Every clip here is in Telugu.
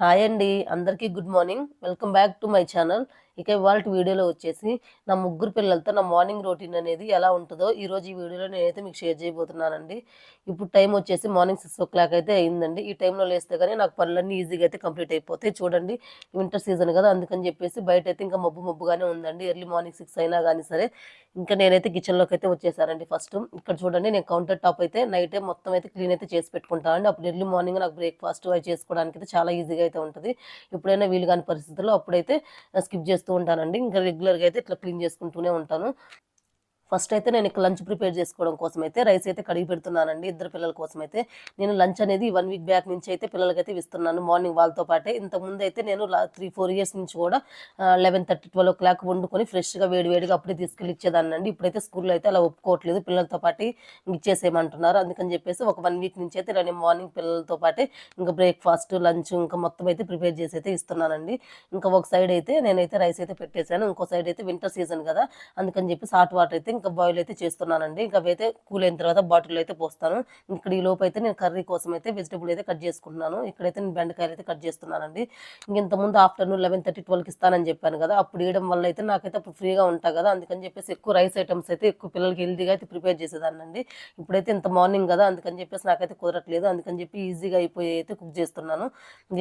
హాయ్ అండి అందరికీ good morning. Welcome back to my channel. ఇక ఇవాళ వీడియోలో వచ్చేసి నా ముగ్గురు పిల్లలతో నా మార్నింగ్ రొటీన్ అనేది ఎలా ఉంటుందో ఈరోజు ఈ వీడియోలో నేనైతే మీకు షేర్ చేయబోతున్నానండి. ఇప్పుడు టైం వచ్చేసి మార్నింగ్ సిక్స్ ఓ క్లాక్ అయితే అయిందండి. ఈ టైంలో లేస్తే కానీ నాకు పనులన్నీ ఈజీగా అయితే కంప్లీట్ అయిపోతాయి. చూడండి వింటర్ సీజన్ కదా అందుకని చెప్పేసి బయట అయితే ఇంకా మబ్బు మబ్బుగానే ఉందండి. ఎర్లీ మార్నింగ్ సిక్స్ అయినా కానీ సరే ఇంకా నేనైతే కిచెన్లోకి అయితే వచ్చేసానండి ఫస్ట్ ఇక్కడ చూడండి నేను కౌంటర్ టాప్ అయితే నైటే మొత్తం అయితే క్లీన్ అయితే చేసి పెట్టుకుంటానండి అప్పుడు ఎర్లీ మార్నింగ్ నాకు బ్రేక్ఫాస్ట్ అవి చేసుకోవడానికి అయితే చాలా ఈజీగా అయితే ఉంటుంది. ఎప్పుడైనా వీలు కాని పరిస్థితుల్లో అప్పుడైతే స్కిప్ చేస్తూ ఉంటానండి. ఇంకా రెగ్యులర్గా అయితే ఇట్లా క్లీన్ చేసుకుంటూనే ఉంటాను. ఫస్ట్ అయితే నేను ఇక్కడ లంచ్ ప్రిపేర్ చేసుకోవడం కోసం అయితే రైస్ అయితే కడిగి పెడుతున్నానండి. ఇద్దరు పిల్లల కోసం అయితే నేను లంచ్ అనేది వన్ వీక్ బ్యాక్ నుంచి అయితే పిల్లలకైతే ఇస్తున్నాను. మార్నింగ్ వాళ్ళతో పాటే ఇంతకుముందు అయితే నేను త్రీ ఫోర్ ఇయర్స్ నుంచి కూడా eleven thirty twelve o'clock వండుకొని ఫ్రెష్గా వేడి వేడిగా అప్పుడే తీసుకెళ్ళి ఇచ్చేదాన్ని అండి ఇప్పుడైతే స్కూల్లో అయితే అలా ఒప్పుకోవట్లేదు. పిల్లలతో పాటు ఇచ్చేసేయమంటున్నారు. అందుకని చెప్పేసి ఒక వన్ వీక్ నుంచి అయితే నేను మార్నింగ్ పిల్లలతో పాటే ఇంకా బ్రేక్ఫాస్ట్ లంచ్ ఇంకా మొత్తం అయితే ప్రిపేర్ చేసి అయితే ఇస్తున్నానండి. ఇంకా ఒక సైడ్ అయితే నేనైతే రైస్ అయితే పెట్టేశాను. ఇంకో సైడ్ అయితే వింటర్ సీజన్ కదా. అందుకని చెప్పి హాట్ వాటర్ అయితే ఇంకా బాయిల్ అయితే చేస్తున్నానండి. ఇంకా అవైతే కూల్ అయిన తర్వాత బాటిల్ అయితే పోస్తాను. ఇక్కడ ఈ లోపు అయితే నేను కర్రీ కోసం అయితే వెజిటబుల్ అయితే కట్ చేసుకుంటున్నాను. ఇక్కడైతే నేను బెండకాయలు అయితే కట్ చేస్తున్నానండి. ఇంక ఇంతకుముందు ఆఫ్టర్నూన్ లెవెన్ థర్టీ ట్వెల్వ్కి ఇస్తానని చెప్పాను కదా అప్పుడు వేయడం వల్ల అయితే నాకైతే అప్పుడు ఫ్రీగా ఉంటా కదా. అందుకని చెప్పేసి ఎక్కువ రైస్ ఐటమ్స్ అయితే ఎక్కువ పిల్లలకి హెల్తీగా అయితే ప్రిపేర్ చేసేదానండి ఇప్పుడైతే ఇంత మార్నింగ్ కదా అందుకని చెప్పేసి నాకైతే కుదరట్లేదు. అందుకని చెప్పి ఈజీగా అయిపోయి అయితే కుక్ చేస్తున్నాను.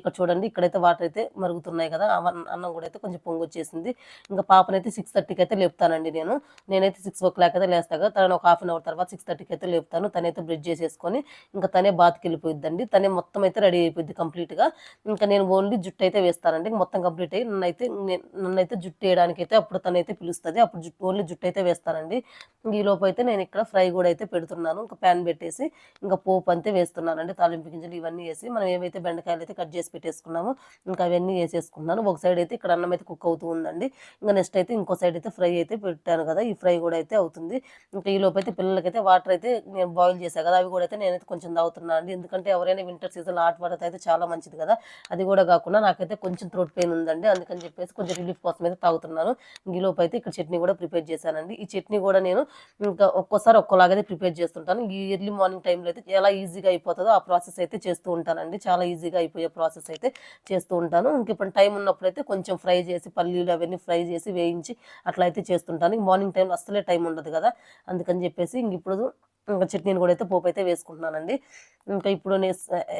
ఇక్కడ చూడండి ఇక్కడైతే వాటర్ అయితే మరుగుతున్నాయి కదా అన్నం కూడా అయితే కొంచెం పొంగు వచ్చేసింది ఇంకా పాపనైతే సిక్స్ థర్టీకి అయితే లేపుతానండి నేను. నేనైతే సిక్స్ ఓ ఓ క్లాక్ అయితే లేస్తా తను ఒక హాఫ్ అన్ అవర్ తర్వాత సిక్స్ థర్టీకి అయితే లేపుతాను. తనైతే బ్రిడ్జ్ చేసేసుకొని ఇంకా తనే బాత్కి వెళ్ళిపోయిద్దండి. తనే మొత్తం అయితే రెడీ అయిపోద్ది కంప్లీట్గా ఇంకా నేను ఓన్లీ జుట్టు అయితే వేస్తానండి. మొత్తం కంప్లీట్ అయ్యి నన్నైతే నన్ను నన్నైతే జుట్టు వేయడానికి అయితే అప్పుడు తనైతే పిలుస్తుంది. అప్పుడు జుట్టు ఓన్లీ జుట్టు అయితే వేస్తానండి. ఈలోపు ఈ అయితే నేను ఇక్కడ ఫ్రై కూడా అయితే పెడుతున్నాను. ఇంకా ప్యాన్ పెట్టేసి ఇంకా పోపు అంతే వేస్తున్నానండి తాలింపు గింజలు ఇవన్నీ వేసి మనం ఏవైతే బెండకాయలు అయితే కట్ చేసి పెట్టేసుకున్నామో ఇంకా అవన్నీ వేసేసుకున్నాను ఒక సైడ్ అయితే ఇక్కడ అన్నం అయితే కుక్ అవుతూ ఉందండి. ఇంకా నెక్స్ట్ అయితే ఇంకో సైడ్ అయితే ఫ్రై అయితే పెట్టాను కదా ఈ ఫ్రై కూడా అయితే అవుతుంది. ఇంకా ఈ అయితే పిల్లలకైతే వాటర్ అయితే నేను బాయిల్ చేశాను కదా అవి కూడా అయితే నేనైతే కొంచెం తాగుతున్నాను అండి. ఎందుకంటే ఎవరైనా వింటర్ సీజన్లో హాట్ వాటర్ అయితే చాలా మంచిది కదా. అది కూడా కాకుండా నాకైతే కొంచెం త్రోట్ పెయిన్ ఉందండి. అందుకని చెప్పేసి కొంచెం రిలీఫ్ కోసం అయితే తాగుతున్నాను. ఈలోపు ఈ అయితే ఇక్కడ చట్నీ కూడా ప్రిపేర్ చేశానండి. ఈ చట్నీ కూడా నేను ఇంకా ఒక్కోసారి ఒక్కోలాగైతే ప్రిపేర్ చేస్తుంటాను. ఈ ఎర్లీ మార్నింగ్ టైంలో అయితే ఎలా ఈజీగా అయిపోతుందో ఆ ప్రాసెస్ అయితే చేస్తూ ఉంటానండి. చాలా ఈజీగా అయిపోయే ప్రాసెస్ అయితే చేస్తూ ఉంటాను. ఇంక ఇప్పుడు టైం ఉన్నప్పుడైతే కొంచెం ఫ్రై చేసి పల్లీలు అవన్నీ ఫ్రై చేసి వేయించి అట్లా అయితే చేస్తుంటాను. మార్నింగ్ టైంలో అస్సలే టైం ఉండదు కదా. అందుకని చెప్పేసి ఇంక ఇప్పుడు ఇంకా చట్నీని కూడా అయితే పోపు అయితే వేసుకుంటున్నానండి. ఇంకా ఇప్పుడు నేను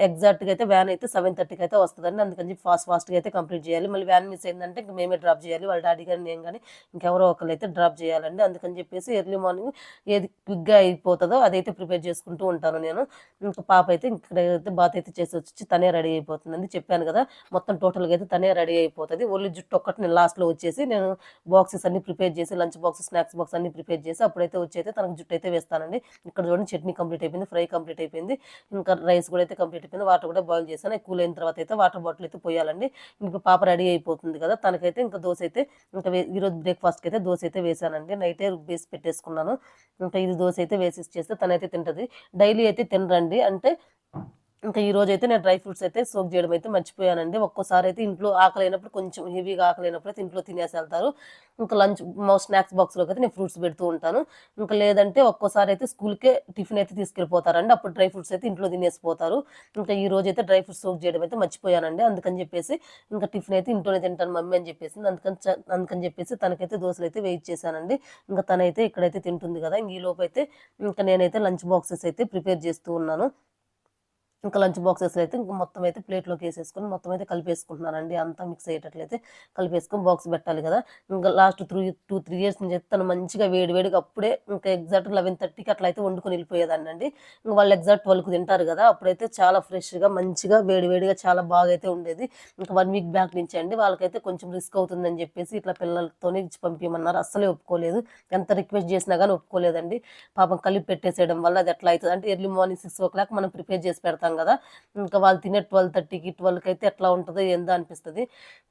ఎగ్జాక్ట్గా అయితే వ్యాన్ అయితే సెవెన్ థర్టీకి అయితే వస్తుందండి. అందుకని చెప్పి ఫాస్ట్ ఫాస్ట్గా అయితే కంప్లీట్ చేయాలి. మళ్ళీ వ్యాన్ మిస్ అయిందంటే ఇంక మేమే డ్రాప్ చేయాలి. వాళ్ళ డాడీ కానీ నేను కానీ ఇంకెవరో ఒకరు అయితే డ్రాప్ చేయాలండి. అందుకని చెప్పేసి ఎర్లీ మార్నింగ్ ఏది క్విక్గా అయిపోతుందో అదైతే ప్రిపేర్ చేసుకుంటూ ఉంటాను నేను. ఇంకా పాప అయితే ఇక్కడ అయితే బాత్ అయితే చేసి వచ్చి తనే రెడీ అయిపోతుందండి. చెప్పాను కదా మొత్తం టోటల్గా అయితే తనే రెడీ అయిపోతుంది. ఓన్లీ జుట్టు ఒక్కటి నేను లాస్ట్లో వచ్చేసి నేను బాక్సెస్ అన్ని ప్రిపేర్ చేసి లంచ్ బాక్స్ స్నాక్స్ బాక్స్ అన్ని ప్రిపేర్ చేసి అప్పుడైతే వచ్చి అయితే తనకు జుట్టు అయితే వేస్తానండి. ఇక్కడ చూడండి చట్నీ కంప్లీట్ అయిపోయింది ఫ్రై కంప్లీట్ అయిపోయింది. ఇంకా రైస్ కూడా అయితే కంప్లీట్ అయిపోయింది. వాటర్ కూడా బాయిల్ చేశాను. కూల్ అయిన తర్వాత అయితే వాటర్ బాటిల్ అయితే పోయాలండి. ఇంకా పాప రెడీ అయిపోతుంది కదా తనకైతే ఇంకా దోశ అయితే ఇంకా ఈరోజు బ్రేక్ఫాస్ట్కి అయితే దోశ అయితే వేసానండి నైటే రుబ్బేసి పెట్టేసుకున్నాను. ఇంకా ఇది దోశ అయితే వేసి చేస్తే తనైతే తింటుంది. డైలీ అయితే తినరండి. అంటే ఇంకా ఈ రోజు అయితే నేను డ్రై ఫ్రూట్స్ అయితే సోక్ చేయడం అయితే మర్చిపోయానండి. ఒక్కోసారి అయితే ఇంట్లో ఆకలి అయినప్పుడు కొంచెం హెవీగా ఆకలి అయినప్పుడు అయితే ఇంట్లో తినేసి వెళ్తారు. ఇంకా లంచ్ మా స్నాక్స్ బాక్స్లోకి అయితే నేను ఫ్రూట్స్ పెడుతూ ఉంటాను. ఇంకా లేదంటే ఒక్కోసారి అయితే స్కూల్కే టిఫిన్ అయితే తీసుకెళ్ళిపోతారండి. అప్పుడు డ్రై ఫ్రూట్స్ అయితే ఇంట్లో తినేసిపోతారు ఇంకా ఈ రోజు అయితే డ్రై ఫ్రూట్స్ సోక్ చేయడం అయితే మర్చిపోయానండి. అందుకని చెప్పేసి ఇంకా టిఫిన్ అయితే ఇంట్లోనే తింటాను మమ్మీ అని చెప్పేసి అందుకని చ- అందుకని చెప్పేసి తనకైతే దోశలు అయితే వెయిట్ చేశానండి. ఇంకా తనైతే ఇక్కడైతే తింటుంది కదా ఇంక ఈ లోపు అయితే ఇంకా నేనైతే లంచ్ బాక్సెస్ అయితే ప్రిపేర్ చేస్తూ ఉన్నాను. ఇంకా లంచ్ బాక్సెస్ అయితే ఇంకా మొత్తం అయితే ప్లేట్లోకి వేసేసుకొని మొత్తం అయితే కలిపేసుకుంటున్నానండి. అంతా మిక్స్ అయ్యేటట్లయితే కలిపేసుకొని బాక్స్ పెట్టాలి కదా. ఇంకా last three two three years నుంచి తను మంచిగా వేడి వేడిగా అప్పుడే ఇంకా ఎగ్జాక్ట్ లెవెన్ థర్టీకి అట్లా అయితే వండుకొని వెళ్ళిపోయేదాన్ని అండి ఇంకా వాళ్ళు ఎగ్జాక్ట్ ట్వెల్వ్కి తింటారు కదా. అప్పుడైతే చాలా ఫ్రెష్గా మంచిగా వేడి వేడిగా చాలా బాగా అయితే ఉండేది. ఇంకా వన్ వీక్ బ్యాక్ నుంచి అండి వాళ్ళకైతే కొంచెం రిస్క్ అవుతుందని చెప్పేసి ఇట్లా పిల్లలతోనే ఇచ్చి పంపించమన్నారు అస్సలే ఒప్పుకోలేదు. ఎంత రిక్వెస్ట్ చేసినా కానీ ఒప్పుకోలేదండి. పాపం కలిపి పెట్టేసేయడం వల్ల అది ఎట్లా అవుతుంది అంటే early morning six o'clock మనం ప్రిపేర్ చేసి పెడతాం కదా. ఇంకా వాళ్ళు తినే ట్వెల్వ్ థర్టీకి ట్వెల్వ్కి అయితే ఎట్లా ఉంటుందో ఏందో అనిపిస్తుంది.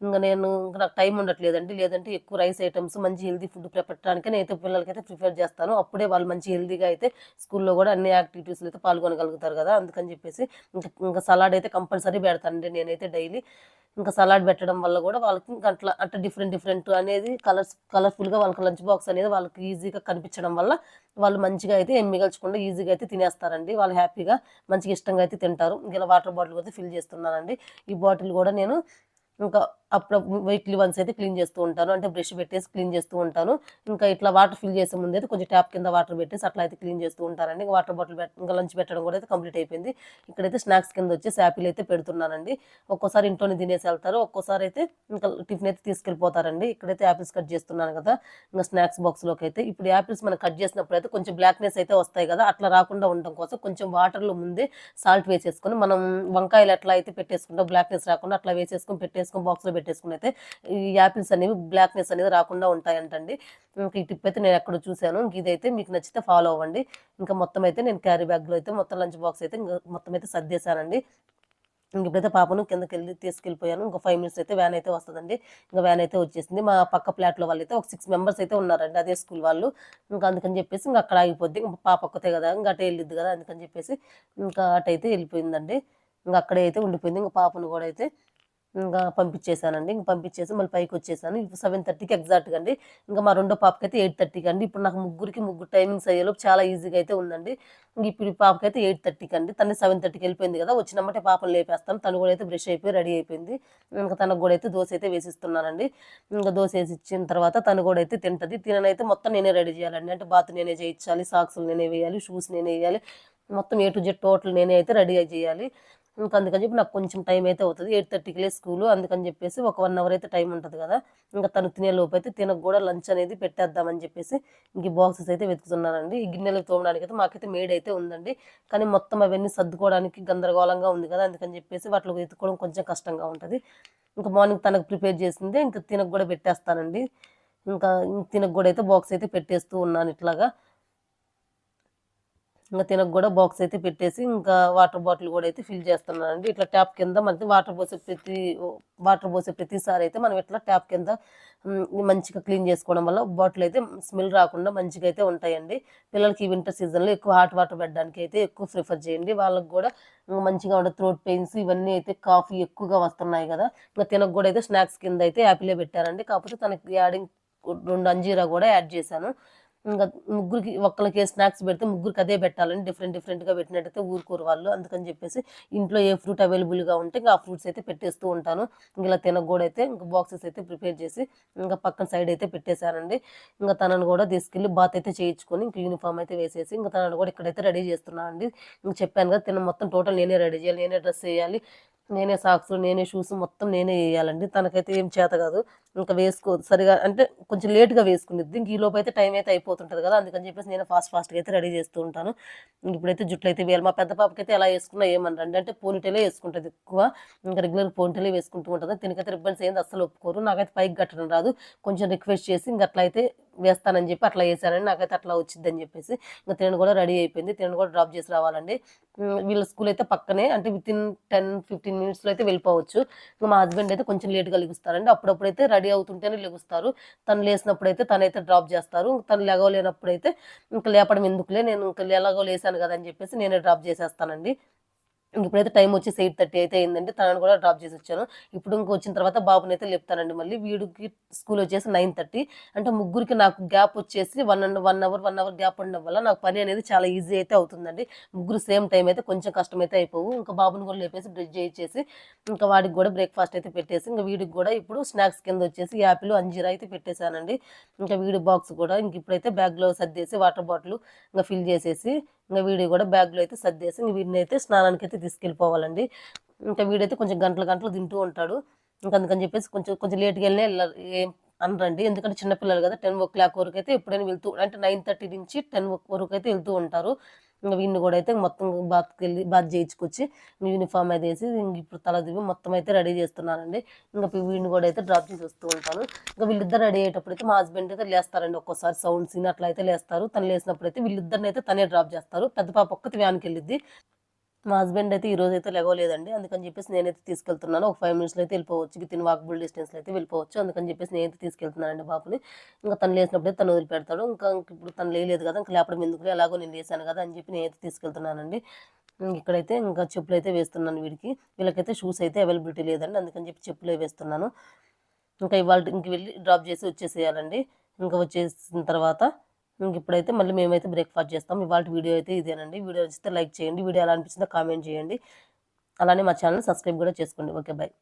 ఇంకా నేను ఇంకా నాకు టైం ఉండట్లేదండి. లేదంటే ఎక్కువ రైస్ ఐటమ్స్ మంచి హెల్దీ ఫుడ్ పెట్టడానికి నేనైతే పిల్లలకైతే ప్రిఫర్ చేస్తాను. అప్పుడే వాళ్ళు మంచి హెల్దీగా అయితే స్కూల్లో కూడా అన్ని యాక్టివిటీస్లో అయితే పాల్గొనగలుగుతారు కదా. అందుకని చెప్పేసి ఇంకా ఇంకా సలాడ్ అయితే కంపల్సరీ పెడతానండి నేనైతే డైలీ. ఇంకా సలాడ్ పెట్టడం వల్ల కూడా వాళ్ళకి ఇంకా అట్లా అంటే డిఫరెంట్ డిఫరెంట్ అనేది కలర్స్ కలర్ఫుల్గా వాళ్ళకి లంచ్ బాక్స్ అనేది వాళ్ళకి ఈజీగా కనిపించడం వల్ల వాళ్ళు మంచిగా అయితే ఏం మిగల్చకుండా ఈజీగా అయితే తినేస్తారండి. వాళ్ళు హ్యాపీగా మంచిగా ఇష్టంగా అయితే తింటారు. ఇలా వాటర్ బాటిల్ అయితే ఫిల్ చేస్తున్నానండి. ఈ బాటిల్ కూడా నేను ఇంకా అప్పుడు వీక్లీ వన్స్ అయితే క్లీన్ చేస్తూ ఉంటాను. అంటే బ్రష్ పెట్టేసి క్లీన్ చేస్తూ ఉంటాను. ఇంకా ఇట్లా వాటర్ ఫిల్ చేసే ముందు అయితే కొంచెం ట్యాప్ కింద వాటర్ పెట్టేసి అట్లా అయితే క్లీన్ చేస్తూ ఉంటానండి. ఇంకా వాటర్ బాటిల్ ఇంకా లంచ్ పెట్టడం కూడా అయితే కంప్లీట్ అయిపోయింది. ఇక్కడైతే స్నాక్స్ కింద వచ్చేసి యాపిల్ అయితే పెడుతున్నానండి. ఒక్కోసారి ఇంట్లోనే తినేసి వెళ్తారు. ఒక్కోసారి అయితే ఇంకా టిఫిన్ అయితే తీసుకెళ్ళిపోతారండి. ఇక్కడైతే యాపిల్స్ కట్ చేస్తున్నాను కదా. ఇంకా స్నాక్స్ బాక్స్లోకి అయితే. ఇప్పుడు యాపిల్స్ మనం కట్ చేసినప్పుడు అయితే కొంచెం బ్లాక్నెస్ అయితే వస్తాయి కదా. అట్లా రాకుండా ఉండడం కోసం కొంచెం వాటర్లో ముందే సాల్ట్ వేసేసుకొని మనం వంకాయలు ఎట్లా అయితే పెట్టేసుకుంటాం. బ్లాక్నెస్ రాకుండా అట్లా వేసేసుకొని పెట్టేసుకొని బాక్స్లో పెట్టేసుకుని అయితే ఈ యాపిల్స్ అనేవి బ్లాక్నెస్ అనేది రాకుండా ఉంటాయంటండి. ఇంకా ఈ టిప్ అయితే నేను ఎక్కడ చూశాను. ఇదైతే మీకు నచ్చితే ఫాలో అవ్వండి. ఇంకా మొత్తం అయితే నేను క్యారీ బ్యాగ్లో అయితే మొత్తం లంచ్ బాక్స్ అయితే ఇంకా మొత్తం అయితే సర్దేశానండి. ఇంక ఇప్పుడైతే పాపను కిందకి వెళ్ళి తీసుకెళ్ళిపోయాను. ఇంకా ఫైవ్ మినిట్స్ అయితే వ్యాన్ అయితే వస్తుందండి. ఇంకా వ్యాన్ అయితే వచ్చేసింది. మా పక్క ఫ్లాట్లో వాళ్ళు అయితే ఒక సిక్స్ మెంబర్స్ అయితే ఉన్నారండి. అదే స్కూల్ వాళ్ళు. ఇంకా అందుకని చెప్పేసి ఇంకా అక్కడ ఆగిపోద్ది. ఇంకా పాప ఒక్కతే కదా. ఇంకా అటే వెళ్ళిద్ది కదా. అందుకని చెప్పేసి ఇంకా అటైతే వెళ్ళిపోయిందండి. ఇంకా అక్కడే అయితే ఉండిపోయింది. ఇంకా పాపను కూడా అయితే ఇంకా పంపించేశానండి. ఇంకా పంపించేసి మళ్ళీ పైకి వచ్చేసాను ఇప్పుడు సెవెన్ థర్టీకి ఎగ్జాక్ట్గా అండి. ఇంకా మా రెండో పాపకి అయితే ఎయిట్ థర్టీకి అండి. ఇప్పుడు నాకు ముగ్గురికి ముగ్గురు టైమింగ్స్ అయ్యేలోపు చాలా ఈజీగా అయితే ఉందండి. ఇప్పుడు ఈ పాపకి అయితే ఎయిట్ థర్టీకి అండి. తను సెవెన్ థర్టీకి వెళ్ళిపోయింది కదా. వచ్చినమ్మటే పాపను లేపేస్తాం తను కూడా అయితే బ్రష్ అయిపోయి రెడీ అయిపోయింది. ఇంకా తనకు కూడా అయితే దోశ అయితే వేసిస్తున్నానండి. ఇంకా దోశ వేసి ఇచ్చిన తర్వాత తను కూడా అయితే తింటుంది. తిననైతే మొత్తం నేనే రెడీ చేయాలండి. అంటే బాత్ నేనే చేయించాలి. సాక్స్లు నేనే వేయాలి. షూస్ నేనే వేయాలి. మొత్తం ఏ టు జెడ్ టోటల్ నేనే అయితే రెడీ చేయాలి. ఇంకా అందుకని చెప్పి నాకు కొంచెం టైం అయితే అవుతుంది. ఎయిట్ థర్టీకి లే స్కూలు అందుకని చెప్పేసి ఒక వన్ అవర్ అయితే టైం ఉంటుంది కదా. ఇంకా తను తినే లోపు అయితే తినకు కూడా లంచ్ అనేది పెట్టేద్దామని చెప్పేసి ఇంక బాక్సెస్ అయితే వెతుకుతున్నానండి. ఈ గిన్నెలు తోమడానికి అయితే మాకైతే మేడ్ అయితే ఉందండి. కానీ మొత్తం అవన్నీ సర్దుకోవడానికి గందరగోళంగా ఉంది కదా. అందుకని చెప్పేసి వాటిలో వెతుక్కోవడం కొంచెం కష్టంగా ఉంటుంది. ఇంకా మార్నింగ్ తనకు ప్రిపేర్ చేసిందే ఇంకా తినకు కూడా పెట్టేస్తానండి. ఇంకా తినకు కూడా అయితే బాక్స్ అయితే పెట్టేస్తూ ఉన్నాను ఇట్లాగా. ఇంకా తినకు కూడా బాక్స్ అయితే పెట్టేసి ఇంకా వాటర్ బాటిల్ కూడా అయితే ఫిల్ చేస్తున్నానండి. ఇట్లా ట్యాప్ కింద మనకి వాటర్ పోసే ప్రతి వాటర్ పోసే ప్రతిసారి అయితే మనం ఇట్లా ట్యాప్ కింద మంచిగా క్లీన్ చేసుకోవడం వల్ల బాటిల్ అయితే స్మెల్ రాకుండా మంచిగా అయితే ఉంటాయండి. పిల్లలకి ఈ వింటర్ సీజన్లో ఎక్కువ హాట్ వాటర్ పెట్టడానికి అయితే ఎక్కువ ప్రిఫర్ చేయండి. వాళ్ళకి కూడా మంచిగా ఉండే థ్రోట్ పెయిన్స్ ఇవన్నీ అయితే కాఫీ ఎక్కువగా వస్తున్నాయి కదా. ఇంకా తినకు కూడా అయితే స్నాక్స్ కింద అయితే యాపిలే పెట్టారండి. కాకపోతే తనకి యాడింగ్ రెండు అంజీరా కూడా యాడ్ చేశాను. ఇంకా ముగ్గురికి ఒక్కరికి స్నాక్స్ పెడితే ముగ్గురికి అదే పెట్టాలని డిఫరెంట్ డిఫరెంట్గా పెట్టినట్టయితే ఊరుకోరు వాళ్ళు. అందుకని చెప్పేసి ఇంట్లో ఏ ఫ్రూట్ అవైలబుల్గా ఉంటే ఇంకా ఆ ఫ్రూట్స్ అయితే పెట్టేస్తూ ఉంటాను. ఇంకా ఇలా తినకూడైతే అయితే ఇంకా బాక్సెస్ అయితే ప్రిపేర్ చేసి ఇంకా పక్కన సైడ్ అయితే పెట్టేశానండి. ఇంకా తనను కూడా తీసుకెళ్ళి బాత్ అయితే చేయించుకొని ఇంకా యూనిఫామ్ అయితే వేసేసి ఇంకా తనను కూడా ఇక్కడైతే రెడీ చేస్తున్నాను అండి ఇంక చెప్పాను కదా తిన మొత్తం టోటల్ నేనే రెడీ చేయాలి నేనే డ్రెస్ వేయాలి నేనే సాక్స్ నేనే షూస్ మొత్తం నేనే వేయాలండి. తనకైతే ఏం చేత కాదు. ఇంకా వేసుకో సరిగా అంటే కొంచెం లేట్గా వేసుకునేది ఇంక ఈ అయితే టైం అయితే అయిపోతుంటుంది కదా. అందుకని చెప్పేసి నేను ఫాస్ట్ ఫాస్ట్గా అయితే రెడీ చేస్తూ ఉంటాను. ఇప్పుడైతే జుట్లు అయితే వేయాలి. మా పెద్ద పాపకి అయితే ఎలా వేసుకున్నా ఏమనరండి. అంటే పోనీటేలే వేసుకుంటుంది ఎక్కువ. ఇంకా రెగ్యులర్ పోనీటేలే వేసుకుంటూ ఉంటుంది. తినకైతే రిబ్బన్స్ ఏంది అస్సలు ఒప్పుకోరు. నాకైతే పైకి కట్టడం రాదు. కొంచెం రిక్వెస్ట్ చేసి ఇంక అట్లయితే వేస్తానని చెప్పి అట్లా వేసానని నాకైతే అట్లా వచ్చిందని చెప్పేసి ఇంకా తినను కూడా రెడీ అయిపోయింది. తినను కూడా డ్రాప్ చేసి రావాలండి. వీళ్ళ స్కూల్ అయితే పక్కనే అంటే విత్ ఇన్ టెన్ ఫిఫ్టీన్ మినిట్స్లో అయితే వెళ్ళిపోవచ్చు. ఇంకా మా హస్బెండ్ అయితే కొంచెం లేట్గా లెగుస్తారండి. అప్పుడప్పుడు అయితే రెడీ అవుతుంటేనే లెగుస్తారు. తను లేసినప్పుడు అయితే తనైతే డ్రాప్ చేస్తారు. తను లేగలేనప్పుడు అయితే ఇంకా లేపడం ఎందుకులే? నేను ఇంకా ఎలాగో లేసాను కదా అని చెప్పేసి నేనే డ్రాప్ చేసేస్తానండి. ఇప్పుడైతే టైం వచ్చేసి ఎయిట్ థర్టీ అయితే అయిందండి. తనను కూడా డ్రాప్ చేసి వచ్చాను. ఇప్పుడు ఇంకొచ్చిన వచ్చిన తర్వాత బాబుని అయితే లేపుతానండి మళ్ళీ. వీడికి స్కూల్ వచ్చేసి నైన్ థర్టీ. అంటే ముగ్గురికి నాకు గ్యాప్ వచ్చేసి one and one hour one hour gap ఉండడం వల్ల నాకు పని అనేది చాలా ఈజీ అయితే అవుతుందండి. ముగ్గురు సేమ్ టైం అయితే కొంచెం కష్టం అయితే అయిపోవు. ఇంకా బాబుని కూడా లేపేసి బ్రష్ చేయించేసి ఇంకా వాడికి కూడా బ్రేక్ఫాస్ట్ అయితే పెట్టేసి ఇంకా వీడికి కూడా ఇప్పుడు స్నాక్స్ కింద వచ్చేసి యాపిల్ అంజీరా అయితే పెట్టేశానండి. ఇంకా వీడి బాక్స్ కూడా ఇంక ఇప్పుడైతే బ్యాగ్లో సర్దేసి వాటర్ బాటిల్ ఇంకా ఫిల్ చేసేసి ఇంకా వీడి కూడా బ్యాగ్లో అయితే సర్దేసి ఇంక వీడిని అయితే స్నానానికి అయితే తీసుకెళ్ళిపోవాలండి. ఇంకా వీడైతే కొంచెం గంటలు గంటలు తింటూ ఉంటాడు. ఇంకా అందుకని చెప్పేసి కొంచెం కొంచెం లేట్గా వెళ్ళినా వెళ్ళాలి అనరండి. ఎందుకంటే చిన్నపిల్లలు కదా టెన్ ఓ క్లాక్ వరకు అయితే ఎప్పుడైనా వెళ్తూ అంటే నైన్ థర్టీ నుంచి టెన్ వరకు అయితే వెళ్తూ ఉంటారు. వీడిని కూడా అయితే మొత్తం బాత్కెళ్ళి బాత్ చేయించుకొచ్చి యూనిఫామ్ అయితే వేసి ఇంక ఇప్పుడు తల దివి మొత్తం అయితే రెడీ చేస్తున్నానండి. ఇంకా వీడిని కూడా అయితే డ్రాప్ చేసి వస్తూ ఉంటాను. ఇంకా వీళ్ళిద్దరు రెడీ అయ్యేటప్పుడు అయితే మా హస్బెండ్ అయితే లేస్తారండి ఒక్కోసారి సౌండ్ సీన్ అట్లా అయితే లేస్తారు. తను లేసినప్పుడు అయితే వీళ్ళిద్దరిని అయితే తనే డ్రాప్ చేస్తారు. పెద్ద పాప ఒక్కటి వ్యాన్కి వెళ్ళిద్ది. మా హస్బెండ్ అయితే ఈ రోజు అయితే లెగవలేదండి అందుకని చెప్పేసి నేనైతే తీసుకెళ్తున్నాను. ఒక ఫైవ్ మినిట్స్లో అయితే వెళ్ళిపోవచ్చు. విత్ ఇన్ వాకబుల్ డిస్టెన్స్లో అయితే వెళ్ళిపోవచ్చు. అందుకని చెప్పేసి నేనైతే తీసుకెళ్తున్నానండి బాబుని. ఇంకా తను లేసినప్పుడే తను వదిలిపెడతాడు. ఇంకా ఇప్పుడు తను లేలేదు కదా ఇంకా లేపడం ఎందుకు ఎలాగో నేను లేసాను కదా అని చెప్పి నేనైతే తీసుకెళ్తున్నానండి. ఇక్కడైతే ఇంకా చెప్పులు అయితే వేస్తున్నాను వీడికి. వీళ్ళకైతే షూస్ అయితే అవైలబిలిటీ లేదండి. అందుకని చెప్పి చెప్పులే వేస్తున్నాను. ఇంకా ఇవాళ ఇంక వెళ్ళి డ్రాప్ చేసి వచ్చేసేయాలండి. ఇంకా వచ్చేసిన తర్వాత ఇంక ఇప్పుడైతే మళ్ళీ మేమైతే బ్రేక్ఫాస్ట్ చేస్తాం. ఇవాళ వీడియో అయితే ఇదేనండి. వీడియో నచ్చితే లైక్ చేయండి. వీడియో ఎలా అనిపిస్తుందో కామెంట్ చేయండి. అలానే మా ఛానల్ సబ్స్క్రైబ్ కూడా చేసుకోండి. Okay bye